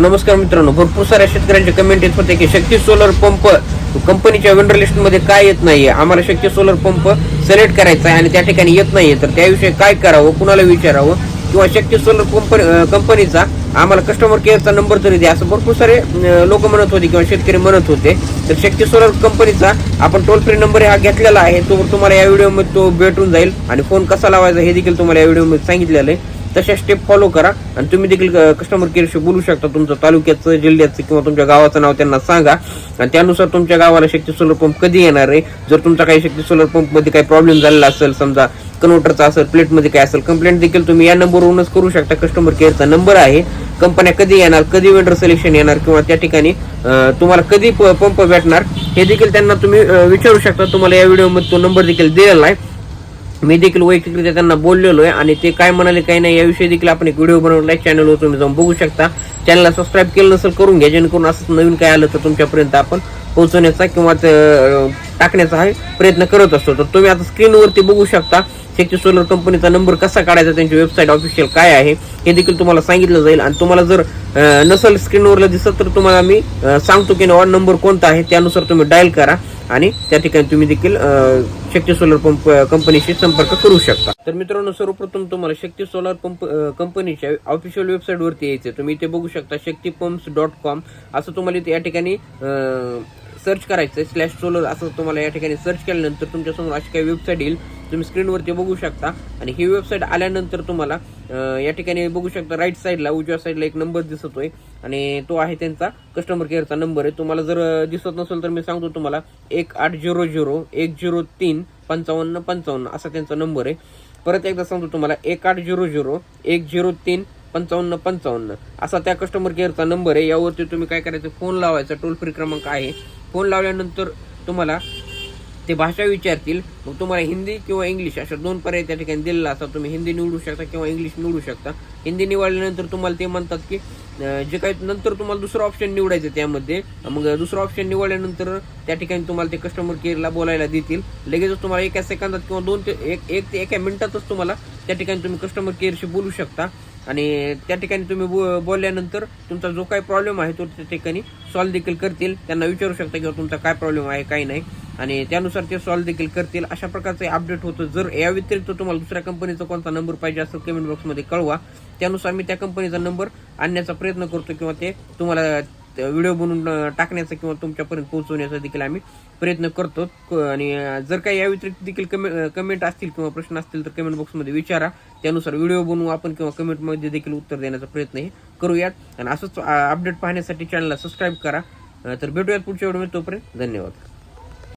नमस्कार मित्रांनो भरपूर साऱ्या शेतकऱ्यांचे कमेंट येत होते की शक्ती सोलर पंप कंपनीच्या वेंडर लिस्टमध्ये काय येत नाहीये? आम्हाला शक्ती सोलर पंप सिलेक्ट करायचा आहे आणि त्या ठिकाणी येत नाहीये. तर त्याविषयी काय करावं कुणाला विचारावं? किंवा शक्ती सोलर पंप कंपनीचा आम्हाला कस्टमर केअरचा नंबर तरी द्या. असं भरपूर सारे लोक म्हणत होते किंवा शेतकरी म्हणत होते. तर शक्ती सोलर कंपनीचा आपण टोल फ्री नंबर हा घेतलेला आहे. तो तुम्हाला या व्हिडिओमध्ये तो भेटून जाईल. आणि फोन कसा लावायचा हे देखील तुम्हाला या व्हिडिओमध्ये सांगितलेलं आहे. तशा स्टेप फॉलो करा. आणि तुम्ही देखील कस्टमर केअरशी बोलू शकता. तुमचं तालुक्याचं जिल्ह्याचं किंवा तुमच्या गावाचं नाव त्यांना सांगा. आणि त्यानुसार तुमच्या गावाला शक्ती सोलर पंप कधी येणार आहे? जर तुमचा काही शक्ती सोलर पंपमध्ये काही प्रॉब्लेम झालेला असेल समजा कन्व्हर्टरचा असेल प्लेटमध्ये काय असेल कंप्लेंट देखील तुम्ही या नंबरवरूनच करू शकता. कस्टमर केअरचा नंबर आहे. कंपन्या कधी येणार? कधी वेंडर सिलेक्शन येणार? किंवा त्या ठिकाणी तुम्हाला कधी प- पंप भेटणार? हे देखील त्यांना तुम्ही विचारू शकता. तुम्हाला या व्हिडिओमध्ये तो नंबर देखील दिलेला आहे. मी देखील वैयक्तिकरित्या त्यांना बोललेलो आहे आणि ते काय म्हणाले काही नाही याविषयी देखील आपण एक व्हिडिओ बनवला आहे. चॅनलवर तुम्ही जाऊन बघू शकता. चॅनलला सबस्क्राईब केलं नसेल करून घ्या. जेणेकरून असंच नवीन काय आलं तर तुमच्यापर्यंत आपण पोहोचवण्याचा किंवा टाकण्याचा हा प्रयत्न करत असतो. तर तुम्ही आता स्क्रीनवरती बघू शकता शक्ती सोलर कंपनीचा नंबर कसा काढायचा त्यांची वेबसाईट ऑफिशियल काय आहे हे देखील तुम्हाला सांगितलं जाईल. आणि तुम्हाला जर नसेल स्क्रीनवरला दिसत तर तुम्हाला मी सांगतो की नवा नंबर कोणता आहे त्यानुसार तुम्ही डायल करा आणि त्या ठिकाणी तुम्ही देखील शक्ती सोलर पंप कंपनीशी संपर्क करू शकता. तर मित्रांनो सर्वप्रथम तुम्हाला शक्ती सोलर पंप कंपनीच्या ऑफिशियल वेबसाईट वरती यायचं तुम्ही इथे बघू शकता शक्ती पंप्स डॉट कॉम असं तुम्हाला इथे या ठिकाणी सर्च करायचं स्लॅश सोलर असं तुम्हाला या ठिकाणी सर्च केल्यानंतर तुमच्यासमोर अशी काही वेबसाईट येईल. तुम्ही स्क्रीनवरती बघू शकता. आणि ही वेबसाईट आल्यानंतर तुम्हाला या ठिकाणी बघू शकता राईट साईडला उजव्या साईडला एक नंबर दिसतोय. आणि तो आहे त्यांचा कस्टमर केअरचा नंबर आहे. तुम्हाला जर दिसत नसेल तर मी सांगतो तुम्हाला एक आठ झिरो झिरो एक झिरो तीन पंचावन्न पंचावन्न असा त्यांचा नंबर आहे. परत एकदा सांगतो तुम्हाला एक आठ झिरो झिरो एक झिरो तीन पंचावन्न पंचावन्न. असा त्या कस्टमर केअरचा नंबर आहे. यावरती तुम्ही काय करायचं? फोन लावायचा. टोल फ्री क्रमांक आहे. फोन लावल्यानंतर तुम्हाला ते भाषा विचारतील. मग तुम्हाला हिंदी किंवा इंग्लिश अशा दोन पर्याय त्या ठिकाणी दिलेला असतात. तुम्ही हिंदी निवडू शकता किंवा इंग्लिश निवडू शकता. हिंदी निवडल्यानंतर तुम्हाला ते म्हणतात की जे काही नंतर तुम्हाला दुसरं ऑप्शन निवडायचं त्यामध्ये मग दुसरं ऑप्शन निवडल्यानंतर त्या ठिकाणी तुम्हाला ते कस्टमर केअरला बोलायला देतील. लगेचच तुम्हाला एका सेकंदात किंवा दोन ते एक एक ते एका मिनिटातच तुम्हाला त्या ठिकाणी तुम्ही कस्टमर केअरशी बोलू शकता. आणि त्या ठिकाणी तुम्ही बो- बोलल्यानंतर तुमचा जो काही प्रॉब्लेम आहे तो त्या ठिकाणी सॉल्व्ह देखील करतील. त्यांना विचारू शकता किंवा तुमचा काय प्रॉब्लेम आहे काय नाही. आणि त्यानुसार ते सॉल्व्ह देखील करतील. अशा प्रकारचे अपडेट होतं. जर या व्यतिरिक्त तुम्हाला दुसऱ्या कंपनीचा कोणता नंबर पाहिजे असेल कमेंट बॉक्समध्ये कळवा. त्यानुसार मी त्या कंपनीचा नंबर आणण्याचा प्रयत्न करतो किंवा ते तुम्हाला व्हिडिओ बनवून टाकण्याचा किंवा तुमच्यापर्यंत पोहोचवण्याचा देखील आम्ही प्रयत्न करतो. आणि जर काही या व्यतिरिक्त देखील कमेंट कमेंट असतील किंवा प्रश्न असतील तर कमेंट बॉक्समध्ये विचारा. त्यानुसार व्हिडिओ बनवू आपण किंवा कमेंटमध्ये देखील उत्तर देण्याचा प्रयत्न हे करूयात. आणि असंच अपडेट पाहण्यासाठी चॅनलला सबस्क्राईब करा. तर भेटूयात पुढच्या व्हिडिओमध्ये. तोपर्यंत धन्यवाद.